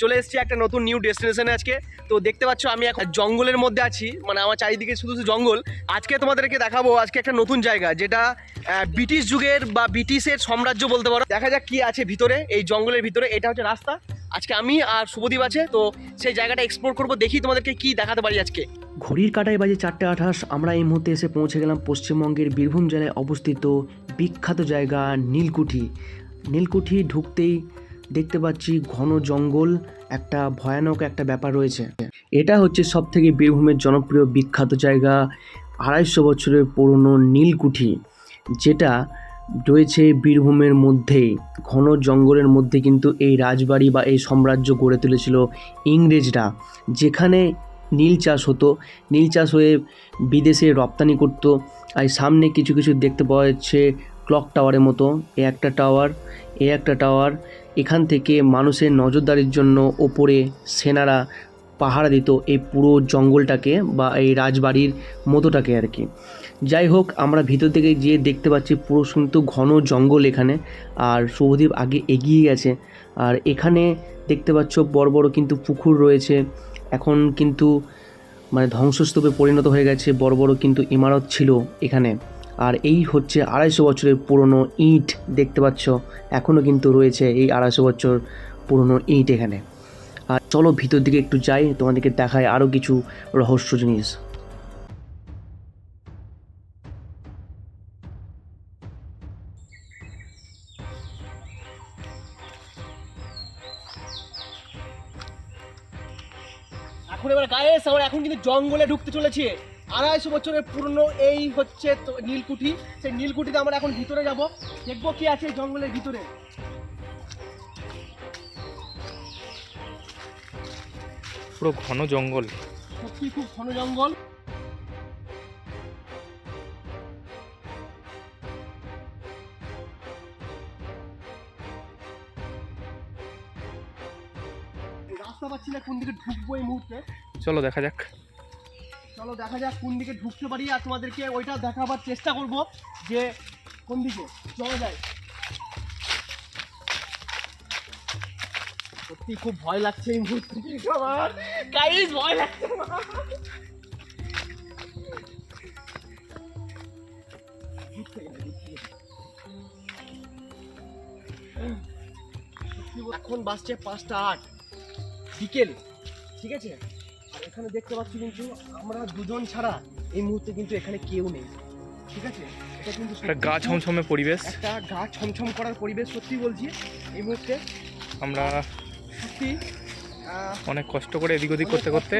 চলে এসেছি একটা নতুন নিউ ডেস্টিনেশনে আজকে। তো দেখতে পাচ্ছ, আমি এখন জঙ্গলের মধ্যে আছি। মানে আমার চারিদিকে শুধু শুধু জঙ্গল। আজকে তোমাদেরকে দেখাবো আজকে একটা নতুন জায়গা, যেটা ব্রিটিশ যুগের বা ব্রিটিশের সাম্রাজ্য বলতে পারো। দেখা যাক কি আছে ভিতরে, এই জঙ্গলের ভিতরে। এটা হচ্ছে রাস্তা। আজকে আমি আর শুভদীপ আছে, তো সেই জায়গাটা এক্সপ্লোর করব। দেখি তোমাদেরকে কি দেখাতে পারি আজকে। ঘড়ির কাটায় বাজে চারটে আঠাশ। আমরা এই মুহূর্তে এসে পৌঁছে গেলাম পশ্চিমবঙ্গের বীরভূম জেলায় অবস্থিত বিখ্যাত জায়গা নীলকুঠি। নীলকুঠি ঢুকতেই দেখতে পাচ্ছি ঘন জঙ্গল, একটা ভয়ানক একটা ব্যাপার রয়েছে। এটা হচ্ছে সব থেকে বীরভূমের জনপ্রিয় বিখ্যাত জায়গা, আড়াইশো বছরের পুরনো নীলকুঠি, যেটা রয়েছে বীরভূমের মধ্যেই। ঘন জঙ্গলের মধ্যে কিন্তু এই রাজবাড়ি বা এই সাম্রাজ্য গড়ে তুলেছিল ইংরেজরা, যেখানে নীল চাষ হতো। নীল চাষ হয়ে বিদেশে রপ্তানি করতো। আর সামনে কিছু কিছু দেখতে পাওয়া যাচ্ছে ক্লক টাওয়ারের মতো। এ একটা টাওয়ার, এ একটা টাওয়ার এখান থেকে মানুষের নজরদারির জন্য ওপরে সেনারা পাহারা দিত এই পুরো জঙ্গলটাকে বা এই রাজবাড়ির মতোটাকে আর কি। যাই হোক, আমরা ভিতর থেকে গিয়ে দেখতে পাচ্ছি পুরো কিন্তু ঘন জঙ্গল এখানে, আর শুভদীপ আগে এগিয়ে গেছে। আর এখানে দেখতে পাচ্ছ বড় বড় কিন্তু পুকুর রয়েছে। এখন কিন্তু মানে ধ্বংসস্তূপে পরিণত হয়ে গেছে বড় বড় কিন্তু ইমারত ছিল এখানে। আর এই হচ্ছে আড়াইশো বছরের পুরনো ইট, দেখতে পাচ্ছ? এখনও কিন্তু রয়েছে এই আড়াইশো বছর পুরনো ইট এখানে। আর চলো ভিতর দিকে একটু যাই, তোমাদেরকে দেখায় আরও কিছু রহস্য জিনিস। এখন এবার আমরা এখন কিন্তু জঙ্গলে ঢুকতে চলেছি। আড়াইশো বছরের পুরনো এই হচ্ছে নীলকুঠি। সেই নীলকুঠিতে আমরা এখন ভিতরে যাব। দেখব কি আছে জঙ্গলের ভিতরে। পুরো ঘন জঙ্গল। সত্যি খুব ঘন জঙ্গল। রাস্তা পাচ্ছি না কোন দিকে ঢুকবো এই মুহূর্তে। চলো দেখা যাক। চলো দেখা যাক কোন দিকে ঢুকতে পারি আর তোমাদেরকে ওইটা দেখাবার চেষ্টা করব যে কোন দিকে। চলো যায় সত্যি খুব ভয় লাগছে এই মুহূর্তে। আমার। গাইস ভয় লাগছে এখন বাসছে পাঁচটা আট। বিকেল, ঠিক আছে? এখানে দেখতে পাচ্ছি কিন্তু আমরা দুজন ছাড়া এই মুহূর্তে কিন্তু এখানে কেউ নেই। ঠিক আছে? এটা কিন্তু গা ছমছমে পরিবেশ। একটা গা ছমছম করার পরিবেশ সত্যি বলছি এই মুহূর্তে। আমরা সত্যি অনেক কষ্ট করে এদিক ওদিক করতে করতে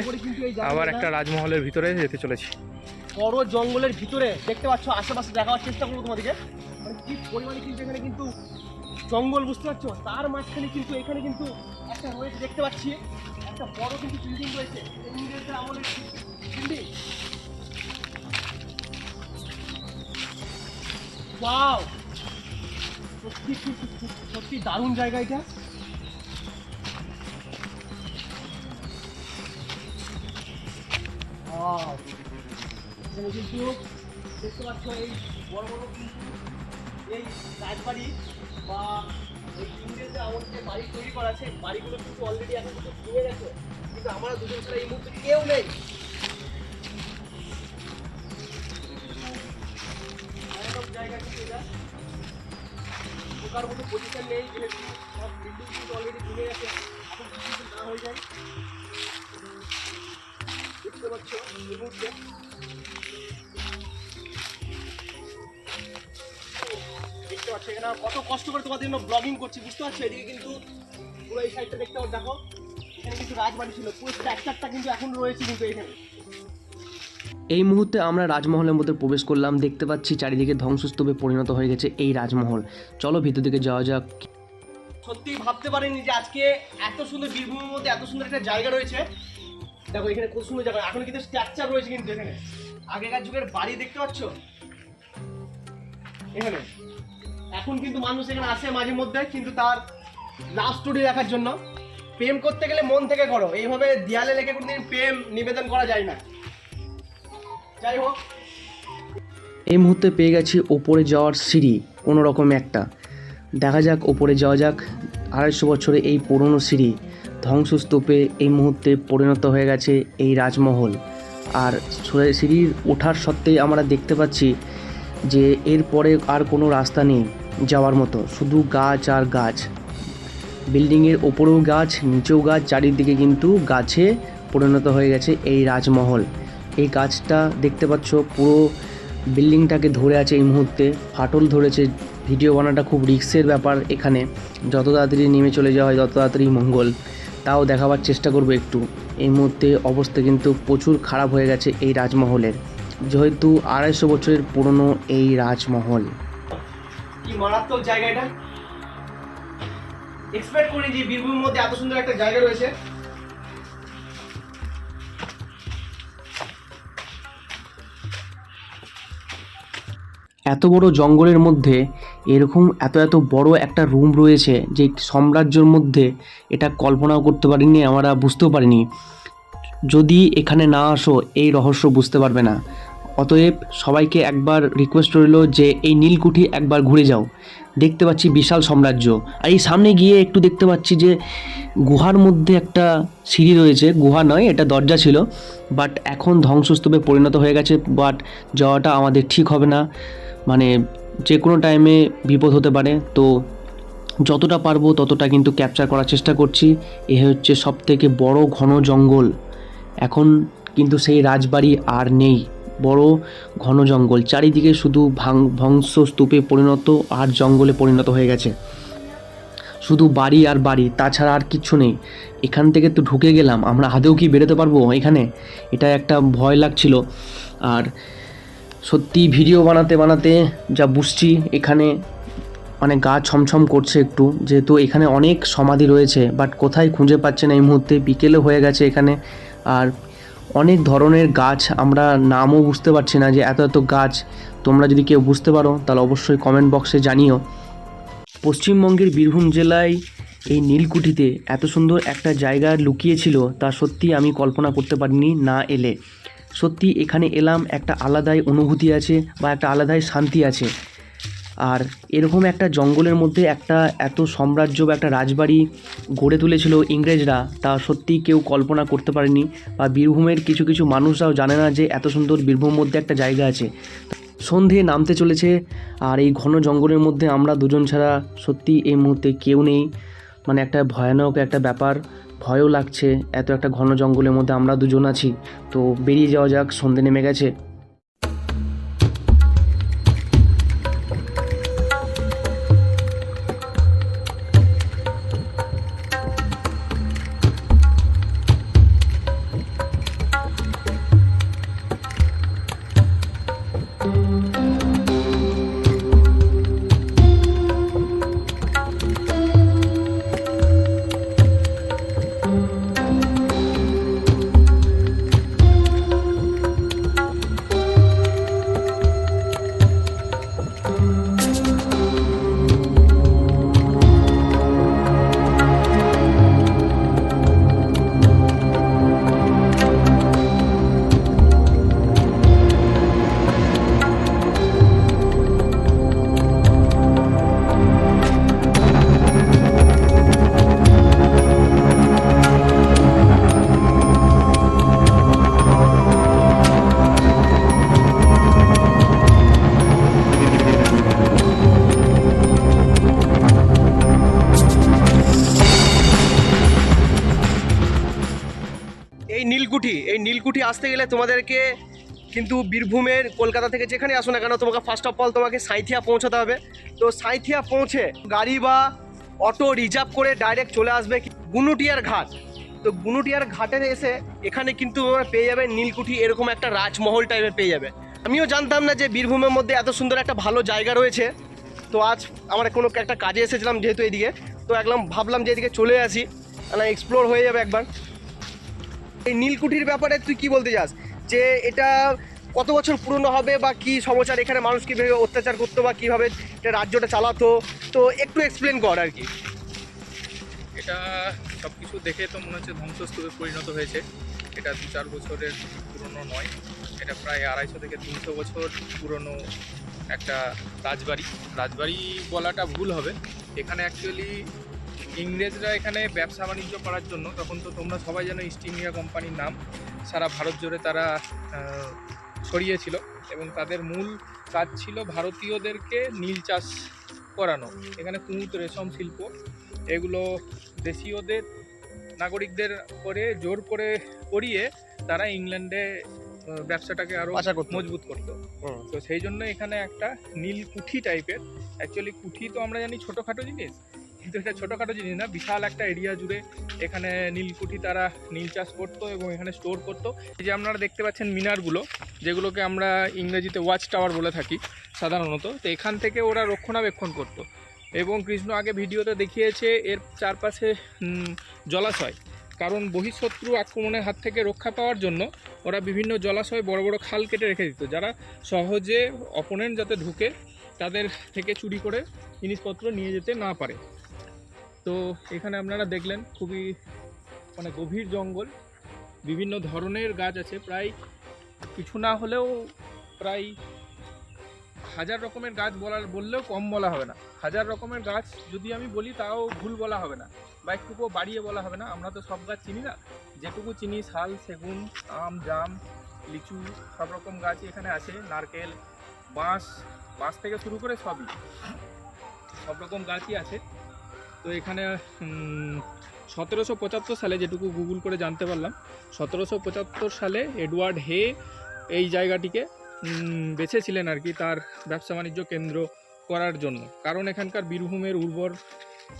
আবার একটা রাজমহলের ভিতরে যেতে চলেছি। বড় জঙ্গলের ভিতরে দেখতে পাচ্ছ আশেপাশে দেখাবার চেষ্টা করব তোমাদেরকে। মানে কি পরিমাণে কিন্তু এখানে কিন্তু জঙ্গল বুঝতে পারছ? তার মাঝখানে কিন্তু এখানে কিন্তু একটা রয়েছে দেখতে পাচ্ছি। একটা বড় কিন্তু বিল্ডিং রয়েছে। ইংরেজদের আমলের বিল্ডিং ওয়াও সত্যি সত্যি দারুণ জায়গা এটা. এখানে কিন্তু দেখতে পাচ্ছ এই বড় বড় কিন্তু এই রাজবাড়ি বা এই ইংরেজদের আমল যে বাড়ি তৈরি করা আছে, বাড়িগুলো কিন্তু অলরেডি এখন কিন্তু ভেঙে গেছে। কিন্তু আমরা দুজন ছাড়া এই মুহূর্তে কেউ নেই। জায়গা কিন্তু এটা। ঢোকার মতো পজিশন নেই সব বিল্ডিং কিন্তু অলরেডি ভেঙে গেছে। এখন না হয়ে যায়। দেখতে পাচ্ছ এই মুহূর্তে। পাচ্ছ এখানে কত কষ্ট করে তোমাদের জন্য ব্লগিং করছি বুঝতে পারছ? এদিকে কিন্তু পুরো এই সাইডটা দেখতে পাচ্ছ দেখো। এখানে কিন্তু রাজবাড়ি ছিল পুরো স্ট্রাকচারটা কিন্তু এখন রয়েছে কিন্তু এখানে। এই মুহূর্তে আমরা রাজমহলের মধ্যে প্রবেশ করলাম দেখতে পাচ্ছি চারিদিকে ধ্বংসস্তূপে পরিণত হয়ে গেছে এই রাজমহল। চলো ভিতর দিকে যাওয়া যাক। সত্যি ভাবতে পারিনি যে আজকে এত সুন্দর বীরভূমের মধ্যে এত সুন্দর একটা জায়গা রয়েছে। দেখো এখানে কত সুন্দর জায়গা। এখন কিন্তু স্ট্রাকচার রয়েছে কিন্তু এখানে। আগেকার যুগের বাড়ি দেখতে পাচ্ছ? এখানে। এখন কিন্তু মানুষ এখানে আসে মাঝে মধ্যে, কিন্তু তার লাভ স্টোরি রাখার জন্য। প্রেম করতে গেলে মন থেকে করো। এইভাবে দেয়ালে লেখে কোনোদিন প্রেম নিবেদন করা যায় না। যাই হোক। এই মুহূর্তে পেয়ে গেছি ওপরে যাওয়ার সিঁড়ি, কোনো রকম একটা। দেখা যাক, ওপরে যাওয়া যাক। আড়াইশো বছরে এই পুরনো সিঁড়ি ধ্বংসস্তূপে এই মুহূর্তে পরিণত হয়ে গেছে এই রাজমহল। আর সিঁড়ির ওঠার সত্ত্বেই আমরা দেখতে পাচ্ছি যে এরপরে আর কোনো রাস্তা নেই। যাওয়ার মতো, শুধু গাছ আর গাছ। বিল্ডিংয়ের ওপরেও গাছ, নিচেও গাছ, চারিদিকে কিন্তু গাছে পরিণত হয়ে গেছে এই রাজমহল। এই গাছটা দেখতে পাচ্ছ, পুরো বিল্ডিংটাকে ধরে আছে এই মুহূর্তে। ফাটল ধরেছে, ভিডিও বানাটা খুব রিস্কের ব্যাপার এখানে। যত তাড়াতাড়ি নেমে চলে যাওয়া হয়, তত তাড়াতাড়ি মঙ্গল। তাও দেখাবার চেষ্টা করব একটু। এই মুহূর্তে অবস্থা কিন্তু প্রচুর খারাপ হয়ে গেছে এই রাজমহলের। যেহেতু আড়াইশো বছরের পুরনো এই রাজমহল। কি মারাত্মক জায়গা এটা? এক্সপেক্ট করি যে বীরভূমের মধ্যে এত সুন্দর একটা জায়গা রয়েছে। এত বড় জঙ্গলের মধ্যে এরকম এত এত বড় একটা রুম রয়েছে যে সাম্রাজ্যের মধ্যে এটা কল্পনাও করতে পারিনি, আমরা বুঝতেও পারিনি। যদি এখানে না আসো, এই রহস্য বুঝতে পারবে না। অতএব সবাইকে একবার রিকোয়েস্ট রইল যে এই নীলকুঠি একবার ঘুরে যাও। দেখতে পাচ্ছি বিশাল সাম্রাজ্য। আর এই সামনে গিয়ে একটু দেখতে পাচ্ছি যে গুহার মধ্যে একটা সিঁড়ি রয়েছে। গুহা নয়, এটা দরজা ছিল। বাট এখন ধ্বংসস্তূপে পরিণত হয়ে গেছে। বাট যাওয়াটা আমাদের ঠিক হবে না। মানে যে কোনো টাইমে বিপদ হতে পারে। তো যতটা পারব ততটা কিন্তু ক্যাপচার করার চেষ্টা করছি। এ হচ্ছে সব থেকে বড় ঘন জঙ্গল। এখন কিন্তু সেই রাজবাড়ি আর নেই। বড় ঘন জঙ্গল। চারিদিকে শুধু ভাং, ধ্বংসস্তূপে পরিণত আর জঙ্গলে পরিণত হয়ে গেছে। শুধু বাড়ি আর বাড়ি, তাছাড়া আর কিচ্ছু নেই। এখান থেকে তো ঢুকে গেলাম। আমরা আদেও কি বেরোতে পারব এখানে? এটা একটা ভয় লাগছিল। আর সত্যি ভিডিও বানাতে বানাতে যা বুঝছি, এখানে মানে গা ছমছম করছে একটু। যেহেতু এখানে অনেক সমাধি রয়েছে বাট কোথায় খুঁজে পাচ্ছে না এই মুহূর্তে। বিকেলে হয়ে গেছে এখানে। আর অনেক ধরনের গাছ আমরা নামও বুঝতে পারছি না যে এত এত গাছ তোমরা যদি কেউ বুঝতে পারো, তাহলে অবশ্যই কমেন্ট বক্সে জানিও। পশ্চিমবঙ্গের বীরভূম জেলায় এই নীলকুঠিতে এত সুন্দর একটা জায়গা লুকিয়েছিল, তা সত্যি আমি কল্পনা করতে পারিনি না এলে। সত্যি এখানে এলাম একটা আলাদাই অনুভূতি আছে বা একটা আলাদাই শান্তি আছে। আর এরকম একটা জঙ্গলের মধ্যে একটা এত সাম্রাজ্য বা একটা রাজবাড়ি গড়ে তুলেছিল ইংরেজরা, তা সত্যি কেউ কল্পনা করতে পারেনি বা বীরভূমের কিছু কিছু মানুষরাও জানে না যে এত সুন্দর বীরভূম মধ্যে একটা জায়গা আছে। সন্ধে নামতে চলেছে আর এই ঘন জঙ্গলের মধ্যে আমরা দুজন ছাড়া সত্যি এই মুহূর্তে কেউ নেই। মানে একটা ভয়ানক একটা ব্যাপার, ভয়ও লাগছে এত একটা ঘন জঙ্গলের মধ্যে আমরা দুজন আছি। তো বেরিয়ে যাওয়া যাক, সন্ধে নেমে গেছে। নীলকুঠি আসতে গেলে তোমাদেরকে কিন্তু বীরভূমের কলকাতা থেকে যেখানে আসো না কেন, তোমাকে ফার্স্ট অফ অল তোমাকে সাঁইথিয়া পৌঁছাতে হবে। তো সাঁইথিয়া পৌঁছে গাড়ি বা অটো রিজার্ভ করে ডাইরেক্ট চলে আসবে গুনুটিয়ার ঘাট। তো গুনুটিয়ার ঘাটে এসে এখানে কিন্তু তোমরা পেয়ে যাবে নীলকুঠি, এরকম একটা রাজমহল টাইপের পেয়ে যাবে। আমিও জানতাম না যে বীরভূমের মধ্যে এত সুন্দর একটা ভালো জায়গা রয়েছে। তো আজ আমরা কোনো একটা কাজে এসেছিলাম যেহেতু এদিকে। তো একদম ভাবলাম যে এদিকে চলে আসি, না এক্সপ্লোর হয়ে যাবে একবার। এই নীলকুঠির ব্যাপারে তুই কি বলতে চাস? যে এটা কত বছর পুরনো হবে বা কি সমাচার এখানে মানুষ কীভাবে অত্যাচার করতো বা কীভাবে এটা রাজ্যটা চালাতো? তো একটু এক্সপ্লেন কর আর কি। এটা সব কিছু দেখে তো মনে হচ্ছে ধ্বংসস্তূপে পরিণত হয়েছে। এটা দু চার বছরের পুরনো নয়। এটা প্রায় আড়াইশো থেকে তিনশো বছর পুরনো একটা রাজবাড়ি। রাজবাড়ি বলাটা ভুল হবে। এখানে অ্যাকচুয়ালি ইংরেজরা এখানে ব্যবসা বাণিজ্য করার জন্য তখন তো তোমরা সবাই জানো ইস্ট ইন্ডিয়া কোম্পানির নাম। সারা ভারত জুড়ে তারা ছড়িয়েছিল এবং তাদের মূল কাজ ছিল ভারতীয়দেরকে নীল চাষ করানো। এখানে কুমুদ রেশম শিল্প এগুলো দেশীয়দের নাগরিকদের করে জোর করে করিয়ে তারা ইংল্যান্ডে ব্যবসাটাকে আরও মজবুত করতো। তো সেই জন্য এখানে একটা নীল কুঠি টাইপের অ্যাকচুয়ালি কুঠি তো আমরা জানি ছোটোখাটো জিনিস কিন্তু এটা ছোটোখাটো জিনিস না, বিশাল একটা এরিয়া জুড়ে এখানে নীলকুঠি তারা নীল চাষ করতো এবং এখানে স্টোর করতো। এই যে আপনারা দেখতে পাচ্ছেন মিনারগুলো, যেগুলোকে আমরা ইংরেজিতে ওয়াচ টাওয়ার বলে থাকি সাধারণত, তো এখান থেকে ওরা রক্ষণাবেক্ষণ করতো। এবং কৃষ্ণ আগে ভিডিওতে দেখিয়েছে এর চারপাশে জলাশয়। কারণ বহিঃশত্রু আক্রমণের হাত থেকে রক্ষা পাওয়ার জন্য ওরা বিভিন্ন জলাশয় বড় বড় খাল কেটে রেখে দিত। যারা সহজে অপোনেন্ট যাতে ঢুকে, তাদের থেকে চুরি করে জিনিসপত্র নিয়ে যেতে না পারে। তো এখানে আপনারা দেখলেন খুবই মানে গভীর জঙ্গল, বিভিন্ন ধরনের গাছ আছে, প্রায় কিছু না হলেও প্রায় হাজার রকমের গাছ বলার, বললেও কম বলা হবে না। হাজার রকমের গাছ যদি আমি বলি, তাও ভুল বলা হবে না বা একটুকুও বাড়িয়ে বলা হবে না। আমরা তো সব গাছ চিনি না। যেটুকু চিনি, শাল, সেগুন, আম, জাম, লিচু, সব রকম গাছই এখানে আছে, নারকেল, বাঁশ বাঁশ থেকে শুরু করে সবই। সব রকম গাছই আছে। তো এখানে সতেরোশো পঁচাত্তর সালে যেটুকু গুগল করে জানতে পারলাম, সতেরোশো পঁচাত্তর সালে এডওয়ার্ড হে এই জায়গাটিকে বেছেছিলেন আর কি তার ব্যবসা বাণিজ্য কেন্দ্র করার জন্য। কারণ এখানকার বীরভূমের উর্বর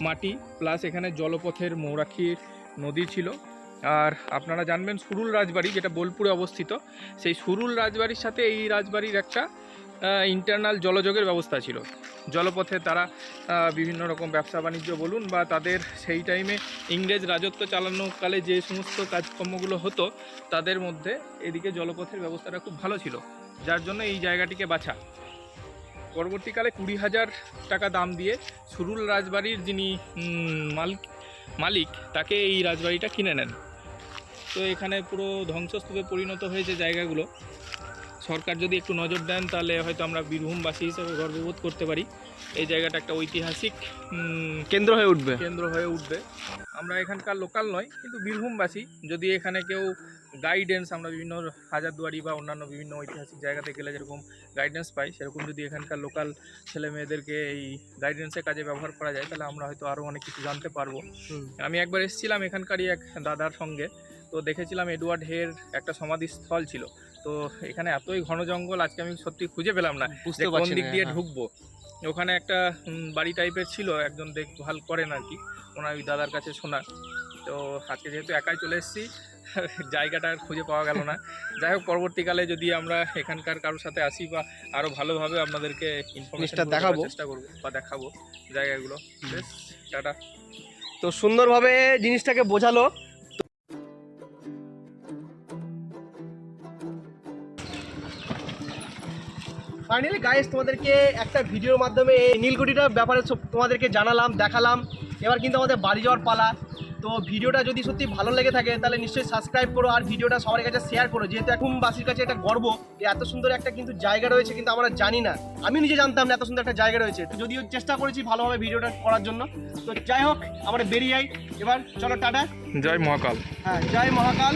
মাটি, প্লাস এখানে জলপথের মৌরাক্ষী নদী ছিল। আর আপনারা জানবেন সুরুল রাজবাড়ি, যেটা বোলপুরে অবস্থিত, সেই সুরুল রাজবাড়ির সাথে এই রাজবাড়ির একটা ইন্টারনাল জলযোগের ব্যবস্থা ছিল। জলপথে তারা বিভিন্ন রকম ব্যবসা বাণিজ্য বলুন বা তাদের সেই টাইমে ইংরেজ রাজত্ব চালানোকালে যে সমস্ত কাজকর্মগুলো হতো, তাদের মধ্যে এদিকে জলপথের ব্যবস্থাটা খুব ভালো ছিল। যার জন্য এই জায়গাটিকে বাছা। পরবর্তীকালে কুড়ি হাজার টাকা দাম দিয়ে সুরুল রাজবাড়ির যিনি মালিক মালিক, তাকে এই রাজবাড়িটা কিনে নেন। তো এখানে পুরো ধ্বংসস্তূপে পরিণত হয়েছে জায়গাগুলো। সরকার যদি একটু নজর দেন তাহলে হয়তো আমরা বীরভূমবাসী হিসেবে গর্ববোধ করতে পারি। এই জায়গাটা একটা ঐতিহাসিক কেন্দ্র হয়ে উঠবে। কেন্দ্র হয়ে উঠবে। আমরা এখানকার লোকাল নয় কিন্তু বীরভূমবাসী যদি এখানে কেউ গাইডেন্স আমরা বিভিন্ন হাজারদুয়ারি বা অন্যান্য বিভিন্ন ঐতিহাসিক জায়গাতে গেলে যেরকম গাইডেন্স পাই সেরকম যদি এখানকার লোকাল ছেলে মেয়েদেরকে এই গাইডেন্সের কাজে ব্যবহার করা যায় তাহলে আমরা হয়তো আরও অনেক কিছু জানতে পারব। আমি একবার এসেছিলাম এখানকারই এক দাদার সঙ্গে তো দেখেছিলাম এডওয়ার্ড হের একটা সমাধিস্থল ছিল। তো এখানে এতই ঘন জঙ্গল আজকে আমি সত্যি খুঁজে পেলাম না বুঝতে কোন দিক দিয়ে হ্যাঁ। ঢুকবো। ওখানে একটা বাড়ি টাইপের ছিল একজন দেখভাল করেন আর কি। ওনার ওই দাদার কাছে শোনা। তো আজকে যেহেতু একাই চলে এসেছি জায়গাটা আর খুঁজে পাওয়া গেল না। যাই হোক পরবর্তীকালে যদি আমরা এখানকার কারোর সাথে আসি বা আরও ভালোভাবে আপনাদেরকে ইনফরমেশন জিনিসটা দেখাবো। চেষ্টা করব বা দেখাবো জায়গাগুলো। বেশ টাটা। তো সুন্দরভাবে জিনিসটাকে বোঝালো। ফাইনালি গাইস তোমাদেরকে একটা ভিডিওর মাধ্যমে এই নীলকুঠিটার ব্যাপারে সব তোমাদেরকে জানালাম দেখালাম। এবার কিন্তু আমাদের বাড়ি যাওয়ার পালা। তো ভিডিওটা যদি সত্যি ভালো লেগে থাকে তাহলে নিশ্চয়ই সাবস্ক্রাইব করো আর ভিডিওটা সবার কাছে শেয়ার করো। যেহেতু এখন বাসীর কাছে এটা গর্ব যে এত সুন্দর একটা কিন্তু জায়গা রয়েছে কিন্তু আমরা জানি না। আমি নিজে জানতাম না এত সুন্দর একটা জায়গা রয়েছে। তো যদিও চেষ্টা করেছি ভালোভাবে ভিডিওটা করার জন্য। তো যাই হোক আমরা বেরিয়ে যাই। এবার চলো টাটা। জয় মহাকাল। হ্যাঁ জয় মহাকাল।